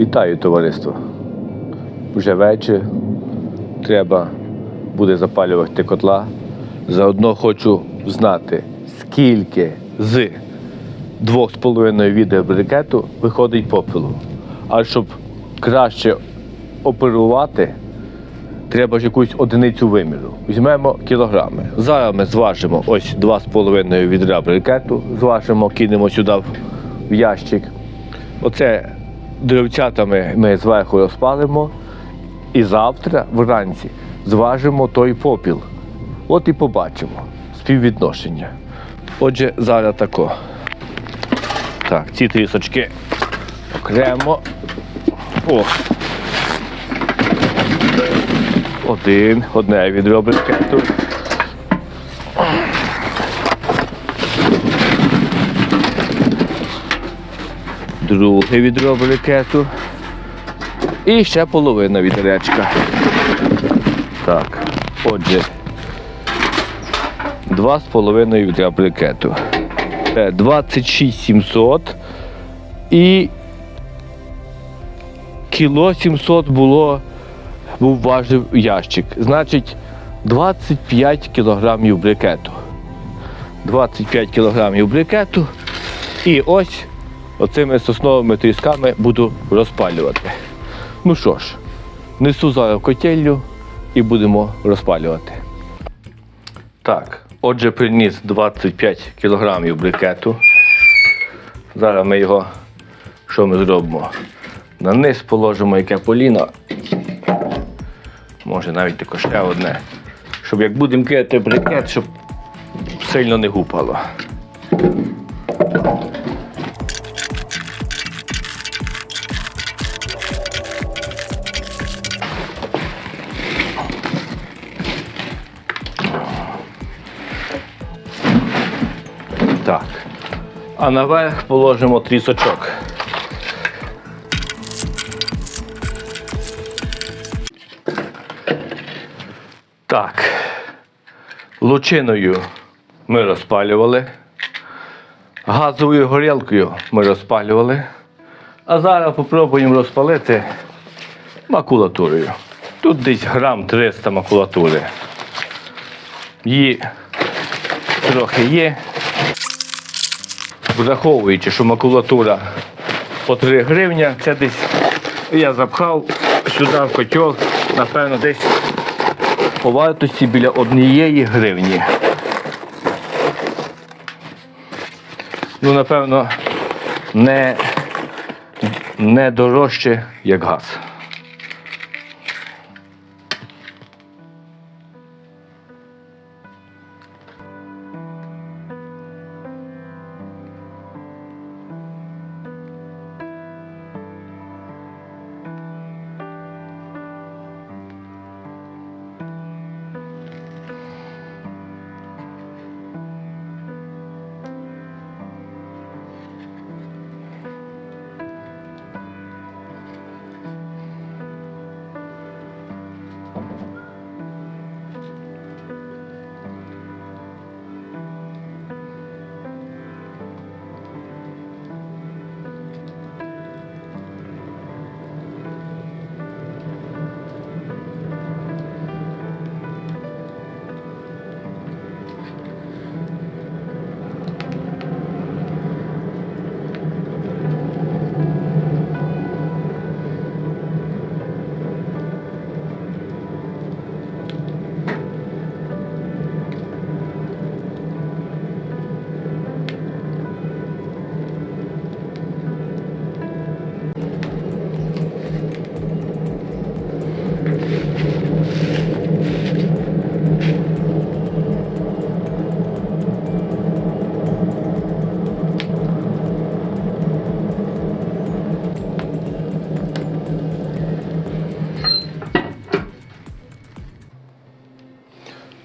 Вітаю товариство. Вже вечір. Треба буде запалювати котла. Заодно хочу знати, скільки з 2,5 відер брикету виходить попелу. А щоб краще оперувати, треба ж якусь одиницю виміру. Візьмемо кілограми. Зараз ми зважимо ось 2,5 відра брикету, зважимо, кинемо сюди в ящик. Оце деревцятами ми зверху розпалимо. І завтра вранці зважимо той попіл. От і побачимо співвідношення. Отже, зараз тако. Так, ці трісочки окремо. О. Один, одне відро брикету. Друге відро брикету. І ще половина відречка. Так, отже, два з половиною відра брикету. Це 26 700 і кіло 700 було, був важив ящик. Значить, 25 кілограмів брикету. 25 кілограмів брикету. І ось оцими сосновими трісками буду розпалювати. Ну що ж, несу зараз котельню і будемо розпалювати. Так, отже, приніс 25 кілограмів брикету. Зараз ми його, що ми зробимо? На низ положимо яке поліно. Може навіть також ще одне. Щоб як будемо кидати брикет, щоб сильно не гупало. А наверх положимо трісочок. Так. Лучиною ми розпалювали. Газовою горілкою ми розпалювали. А зараз попробуємо розпалити макулатурою. Тут десь грам 300 макулатури. Її трохи є. Враховуючи, що макулатура по 3 гривня, це десь я запхав сюди в котел, напевно, десь по вартості біля однієї гривні. Ну, напевно, не, не дорожче, як газ.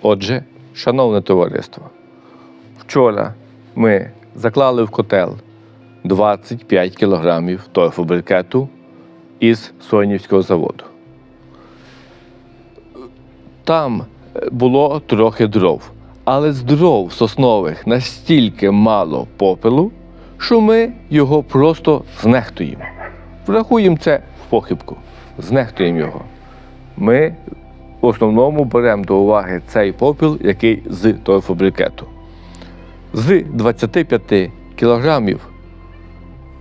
Отже, шановне товариство, вчора ми заклали в котел 25 кілограмів торфобрикету із Сонівського заводу. Там е, було трохи дров, але з дров соснових настільки мало попелу, що ми його просто знехтуємо. врахуємо це в похибку, знехтуємо його. Ми в основному беремо до уваги цей попіл, який з торфобрикету. З 25 кілограмів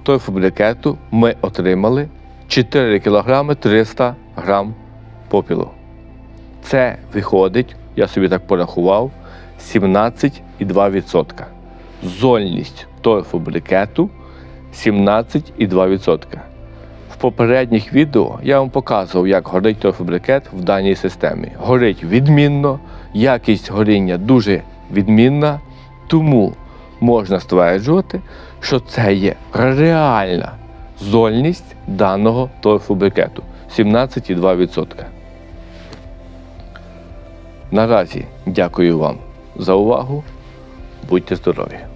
торфобрикету ми отримали 4 кілограми 300 грам попілу. Це виходить, я собі так порахував, 17,2%. Зольність торфобрикету 17,2%. Попередніх відео я вам показував, як горить торфобрикет в даній системі. Горить відмінно, якість горіння дуже відмінна, тому можна стверджувати, що це є реальна зольність даного торфобрикету 17,2%. Наразі дякую вам за увагу. Будьте здорові!